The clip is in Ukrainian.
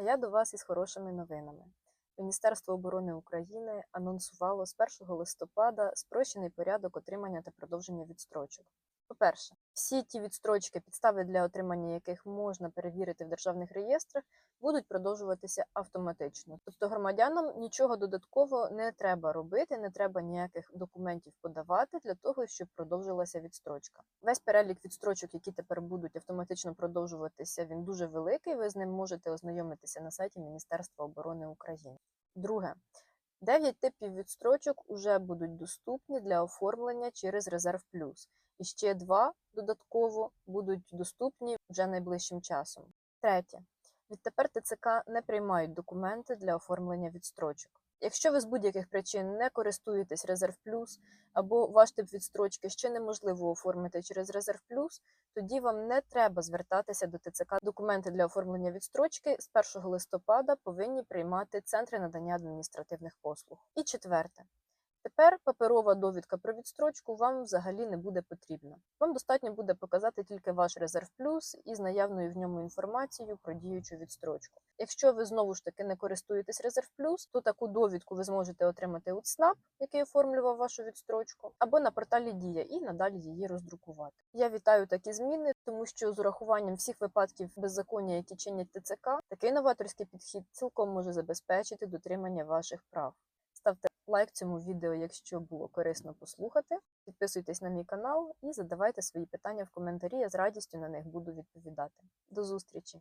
А я до вас із хорошими новинами. Міністерство оборони України анонсувало з 1 листопада спрощений порядок отримання та продовження відстрочок. По-перше, всі ті відстрочки, підстави для отримання яких можна перевірити в державних реєстрах, будуть продовжуватися автоматично. Тобто громадянам нічого додатково не треба робити, не треба ніяких документів подавати для того, щоб продовжилася відстрочка. Весь перелік відстрочок, які тепер будуть автоматично продовжуватися, він дуже великий. Ви з ним можете ознайомитися на сайті Міністерства оборони України. Друге. Дев'ять типів відстрочок вже будуть доступні для оформлення через Резерв Плюс. І ще два додатково будуть доступні вже найближчим часом. Третє. Відтепер ТЦК не приймають документи для оформлення відстрочок. Якщо ви з будь-яких причин не користуєтесь Резерв Плюс або ваш тип відстрочки ще неможливо оформити через Резерв Плюс, тоді вам не треба звертатися до ТЦК. Документи для оформлення відстрочки з 1 листопада повинні приймати центри надання адміністративних послуг. І четверте. Тепер паперова довідка про відстрочку вам взагалі не буде потрібна. Вам достатньо буде показати тільки ваш резерв плюс із наявною в ньому інформацією про діючу відстрочку. Якщо ви знову ж таки не користуєтесь резерв плюс, то таку довідку ви зможете отримати у ЦНАП, який оформлював вашу відстрочку, або на порталі Дія і надалі її роздрукувати. Я вітаю такі зміни, тому що з урахуванням всіх випадків беззаконня, які чинять ТЦК, такий новаторський підхід цілком може забезпечити дотримання ваших прав. Ставте лайк цьому відео, якщо було корисно послухати. Підписуйтесь на мій канал і задавайте свої питання в коментарі. Я з радістю на них буду відповідати. До зустрічі!